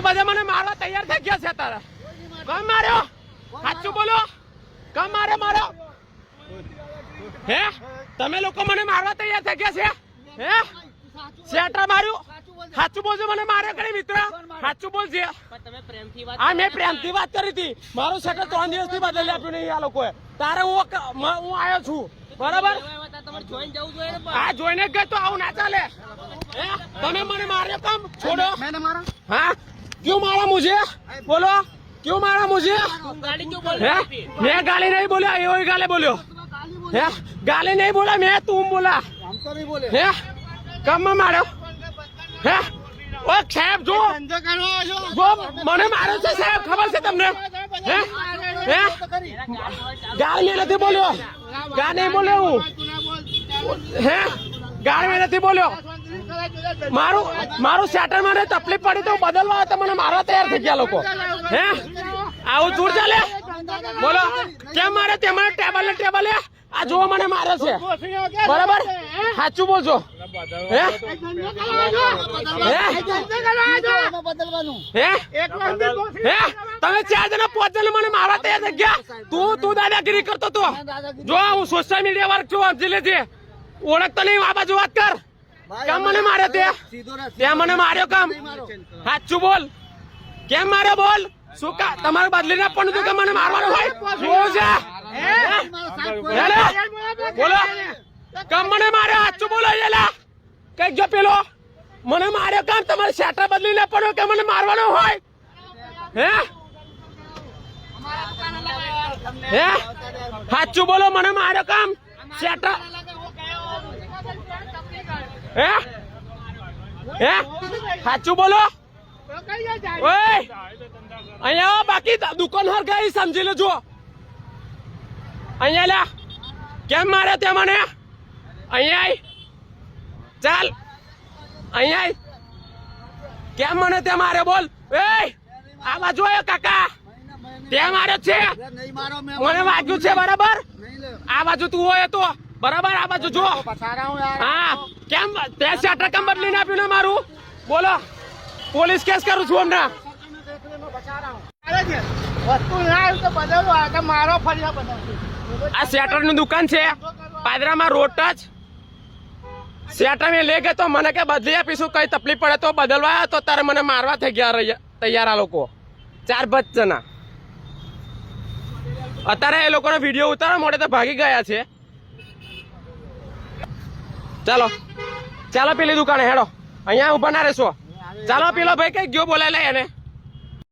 આ બધા મને મારવા તૈયાર થઈ ગયા છે તારા કોણ માર્યો. સાચું બોલો. કોણ માર્યો મારો હે? તમે લોકો મને મારવા તૈયાર થઈ ગયા છે? હે? શેટર માર્યું? સાચું બોલજો મને માર્યો કરી મિત્ર? સાચું બોલજે. આ મેં પ્રેમથી વાત કરી હતી. મારું શટર ત્રણ દિવસથી બદલી આપ્યું નહીં આ લોકોએ. તારે હું હું આવ્યો છું. બરાબર? હા જોઈને ગઈ તો આવું ના ચાલે. હે? તમે મને માર્યો કમ છોડો. हाँ क्यों मारा मुझे बोलो क्यों मारा मुझे गाली क्यों बोल रहे मैं गाली नहीं बोला ये वही गाली बोलो है गाली नहीं बोला मैं तुम बोला हम तो नहीं बोले है कम में मारो है ओ साहब जो वो મને મારે છે સાહેબ ખબર છે તમને હે હે ગાળ મેં નથી બોલ્યો ગાળ નહીં બોલ્યો હું હે ગાળ મેં નથી બોલ્યો. મારું મારું સેટર મને તકલીફ પડી તો બદલવા હતા મને મારવા તૈયાર થઈ ગયા લોકો. હે? આવું દૂર ચાલે? બોલો, કેમ મારે તે મને ટેબલ ટેબલ આ જોવો મને મારે છે. બરાબર? સાચું બોલજો હે? હે? તમે ચાર જણા પાંચ મને મારવા તૈયાર થઈ ગયા? તું તું દાદાગીરી કરતો તો. જો, હું સોશિયલ મીડિયા વર્ક છું લેજે ઓળખતો નહીં આ બાજુ વાત કર. કેમ મને માર્યો તે? તે મને માર્યો કેમ? સાચું બોલ. કેમ માર્યો બોલ? શું કા તમારે બદલી ના પણ કે મને મારવાનું હોય? શું છે? બોલો. કેમ મને માર્યો? સાચું બોલો એલા કંઈક જો પેલો? મને માર્યો કામ? તમારે શેટર બદલી ના પડો કે મને મારવાનો હોય? હે? હે? સાચું બોલો મને માર્યો કામ? શેટર હે? હે? સાચું બોલો? ઓય! અહીંયા બાકી દુકાન દુકાન હરગાઈ સમજી લેજો. અહીંયા લે કેમ મારે તે મને? અહીંયા ચાલ. અહીંયા કેમ મને તે મારે બોલ? એ આ બાજુ આવ્યો કાકા. તે મારે છે. મને વાગ્યું છે બરાબર? આ બાજુ તું હોય તો. બરાબર આ બાજુ જો હા કેમ તે શટર કેમ બદલીને આપ્યું ને મારું? બોલો પોલીસ કેસ કરું છું હમણાં. આ તો મારો આ શેટરની દુકાન છે. પાદરામાં રોડ જ શેટર મેં લઈ ગયો તો મને કે બદલી આપીશું કઈ તકલીફ પડે તો બદલવા આવ્યો તો તારે મને મારવા થઈ ગયા તૈયાર આ લોકો. ચાર પાંચ જણા. અત્યારે એ લોકોનો વીડિયો ઉતારવા મોડે તો ભાગી ગયા છે. ચાલો. ચાલો પેલી દુકાને હેડો. અહીંયા ઊભા ના રહેશો. ચાલો પેલો ભાઈ કઈ ગયો બોલાય લે એને.